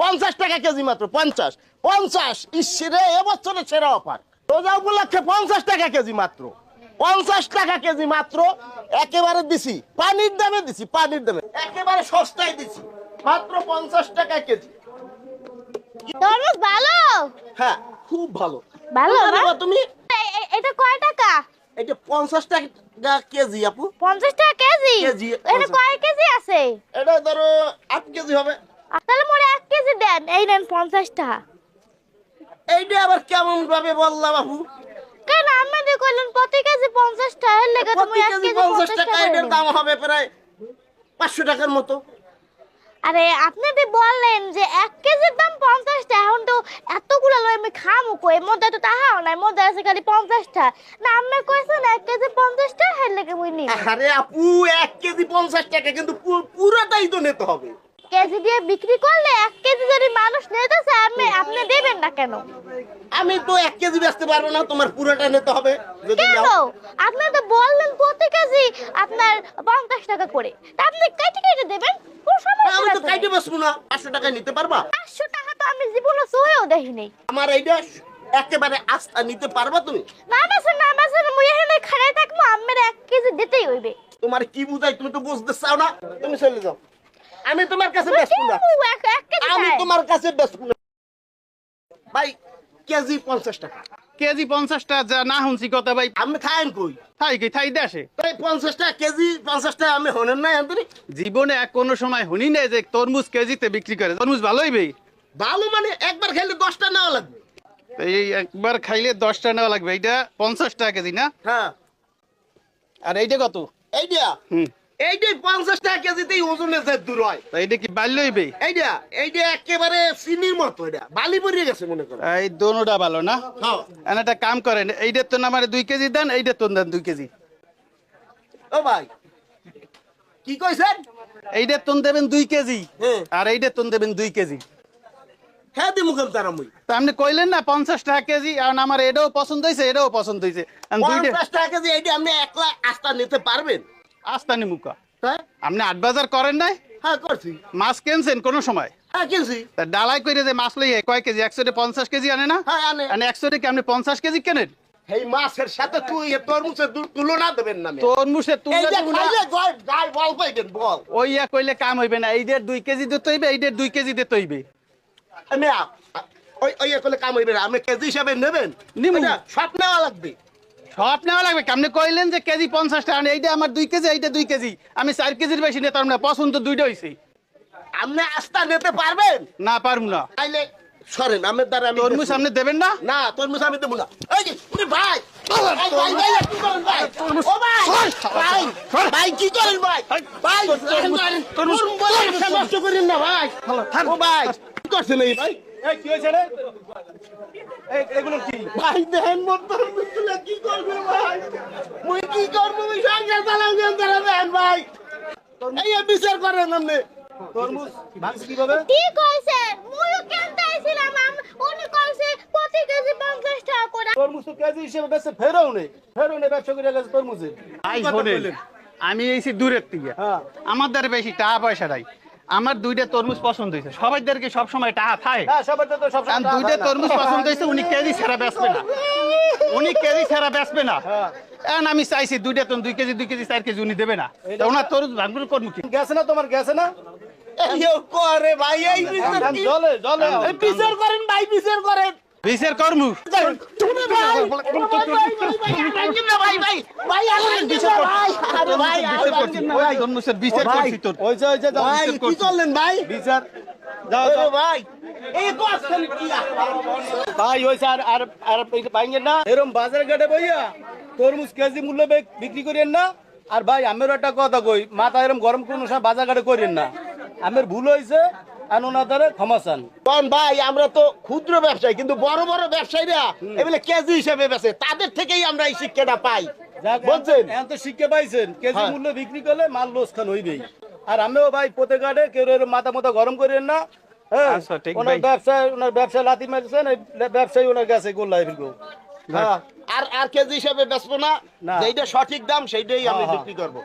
পঞ্চাশ টাকা কেজি মাত্র পঞ্চাশ। পঞ্চাশ ইসরে সেরা অফার। রোজা উপলক্ষে পঞ্চাশ টাকা কেজি মাত্র। পঞ্চাশ টাকা কেজি মাত্র একেবারে দিছি। পানির দামে দিছি পানির দামে। একেবারে সস্তায় দিছি মাত্র পঞ্চাশ টাকা কেজি। তরমুজ ভালো? হ্যাঁ খুব ভালো। ভালো তুমি এটা পঞ্চাশ টাকা কেজি আপু। পঞ্চাশ টাকা কেজি? কেজি, এটা। কয় কেজি আছে? এটা ধরো আট কেজি হবে। তাহলে মোরে এক কেজি দেন। এই নেন পঞ্চাশ টাকা। এইটা আবার কেমন ভাবে বললাম আপু? কেন আমাদের কইলেন প্রতি কেজি পঞ্চাশ টাকা? এর লেগে প্রতি এক কেজি কেজি পঞ্চাশ পঞ্চাশ টাকা টাকা এটার দাম হবে প্রায় পাঁচশো টাকার মতো। আরে আপনি তো বললেন যে এক কেজির দাম পঞ্চাশটা টাকা এখন তো এতগুলো লয় আমি খামো কই? মধ্যে তো তাহাও নাই মধ্যে আছে খালি পঞ্চাশটা। টাকা না আপনি কইছেন এক কেজি পঞ্চাশ টাকা এর লেগে মুই আরে আপু এক কেজি পঞ্চাশ টাকা কিন্তু পুরোটাই তো নিতে হবে। কেজি দিয়ে বিক্রি করলে এক কেজি যদি মানুষ নিতেছে আপনি আপনি দেবেন না কেন? আমি তো এক কেজি বেচতে পারব না তোমার পুরোটা নিতে হবে। কেন? আপনি তো বললেন প্রতি কেজি আপনার পঞ্চাশ টাকা করে। তা আপনি কেটে কেটে দেবেন কোনো সমস্যা আমি তো কাইটে বেচবো না। পাঁচশো টাকা নিতে পারবা? পাঁচশো টাকা তো আমি জীবনে চোহেও দেখিনি। আমার এইটা একেবারে আস্থা নিতে পারবা তুমি? না বেছেন না বেছেন মুই এখানে খাড়াই থাকব আমার এক কেজি দিতেই হইবে। তোমার কি বুঝাই তুমি তো বুঝতে চাও না? তুমি চলে যাও। আমি তোমার কাছে বেচবো না। আমি তোমার কাছে বেচবো না। ভাই কেজি পঞ্চাশ টাকা। কেজি পঞ্চাশটা যা না শুনছি কথা ভাই। আমি খাইন কই? থাই কি থাই দেশে। তাই পঞ্চাশ টাকা কেজি পঞ্চাশ টাকা আমি হনেন না আন্তরি জীবনে এক কোনো সময় শুনি নাই যে তরমুজ কেজিতে বিক্রি করে। তরমুজ ভালোই ভাই। ভালো মানে একবার খাইলে দশটা নেওয়া লাগবে। এই একবার খাইলে দশটা নেওয়া লাগবে। এইটা পঞ্চাশ টাকা কেজি না? হ্যাঁ। আর এইটা কত? এইটা? হুম। এইটাই পঞ্চাশ টাকা কেজিতেই ওজনে যে দূর হয়। এইটা কি বাল্যই ভাই এইটা এইটা একেবারে চিনির মতো এটা বালি পরিয়ে গেছে মনে করো। এই দোনোটা ভালো না? হ্যাঁ। একটা কাম করেন এইটার তো আমার দুই কেজি দেন এইটার তো দেন দুই কেজি। ও ভাই কি কইছেন? এইটার তো দেবেন দুই কেজি। আর এইটার তো দেবেন দুই কেজি। হ্যাঁ দি মুখেম তারা মুই। তা আপনি কইলেন না পঞ্চাশ টাকা কেজি আর আমার এটাও পছন্দ হয়েছে এটাও পছন্দ হয়েছে দুইটা পঞ্চাশ টাকা কেজি এইটা আপনি একলা আস্থা নিতে পারবেন? আস্তানি মুখা। তাই আপনি আট বাজার করেন নাই? হ্যাঁ করছি। মাছ কেনছেন কোনো সময়? হ্যাঁ কিনছি। তা ডালাই করে যে মাছ লইয়ে কয় কেজি? একশো পঞ্চাশ কেজি আনে না? হ্যাঁ আনে। মানে একশো কি আপনি পঞ্চাশ কেজি কেনেন? এই মাছের সাথে তুই এ তরমুজের দু- তুলনা দেবেন না মেয়ে। এই তুলনা যে দিব না। খাইলে গায়ে- গায়ে বল পাইবেন বল। ওই ইয়া কইলে কাম হইবে না। এইদের দুই কেজি দিতে হইবে এইদের দুই কেজি দিতে হইবে। আ- ওই ওই করলে কাম হইবে না। আপনি কেজি হিসাবে নেবেন? নিমু। সব নেওয়া লাগবে। সব নেওয়া লাগবে আপনি কইলেন যে কেজি পঞ্চাশ টাকা এইটা আমার দুই কেজি এইটা দুই কেজি আমি চার কেজির বেশি নিতাম না পছন্দ দুইটা হইছে আপনি আস্থা নিতে পারবেন না পারব না তাইলে সরেন আমের দ্বারা আমি তরমুজ। সামনে দেবেন না না তরমুজ আমি দেবো না এই যে উনি ভাই ভাই, কি করেন ভাই? ভাই, ভাই, ভাই, কি করেন ভাই? ভাই, তরমুজ নষ্ট করেন না ভাই। ও ভাই, কি করছেন এই ভাই? ভাই, দেখেন মোর তরমুজগুলো কি করবে ভাই? মুই কি করব? মুই তারা দেখেন ভাই? এই বিচার করেন আপনি। মুইও কেনতে আইছিলাম আম- উনি কইছে প্রতি কেজি পঞ্চাশ টাকা করে তরমুজ তো কেজি হিসেবে বেচে ফেরাও নেই ফেরাও নেই ব্যবসা করে গেছে তরমুজে ভাই শোনেন আমি এইছি দূরের থেকে হ্যাঁ। আমার দ্বারা বেশি টাকা পয়সা নাই আমার দুইটা তরমুজ পছন্দ হয়েছে। সবাইদেরকে সব সময় টাকা হ্যাঁ কারণ দুইটা তরমুজ পছন্দ হয়েছে উনি কেজি ছাড়া বেচবে না। উনি কেজি ছাড়া বেচবে না। এখন আমি চাইছি দুইটা তো দুই কেজি দুই কেজি চার কেজি উনি দেবে না। তা ওনার তরমুজ ভাঙগুলো করব কি? গেছে না তোমার গেছে না? এই করে ভাই এই বিচার কি? জলে জলে এই বিচার করেন ভাই বিচার করেন। বিষের কর্ম তুমি ভাই ভাই ভাই ভাই আরে বিচার ভাই ভাই বিষের করছি তোর ওই যে ওই যে ভাই কি করলেন ভাই বিচার যাও যাও। ভাই এই করছেন কি ভাই হয়েছে আর আর আর পাইঙ্গেন না এরকম বাজার ঘাটে বইয়া তরমুজ কেজি মূল্য বিক্রি করেন না আর ভাই আমের একটা কথা কই মাথা এরকম গরম কোনো সময় বাজার ঘাটে করেন না আমের ভুল হয়েছে আর ক্ষমা চান। কোন ভাই আমরা তো ক্ষুদ্র ব্যবসায়ী কিন্তু বড় বড় ব্যবসায়ীরা এগুলো কেজি হিসেবে বেচে তাদের থেকেই আমরা এই শিক্ষাটা পাই। বলছেন? এখন তো শিক্ষা পাইছেন। কেজি হ্যাঁ। মূল্য বিক্রি করলে মাল লোস হইবেই। আর আমিও ভাই প্রত্যেক ঘাটে কেউ মাথা মাথা গরম করেন না। হ্যাঁ আচ্ছা, ওনার ব্যবসায় ওনার ব্যবসা লাথি মারছেন ব্যবসায়ী ওনার কাছে হ্যাঁ, আর আর কেজি হিসাবে বেচবো না। যেইটা সঠিক দাম সেইটাই আমি। বিক্রি করব।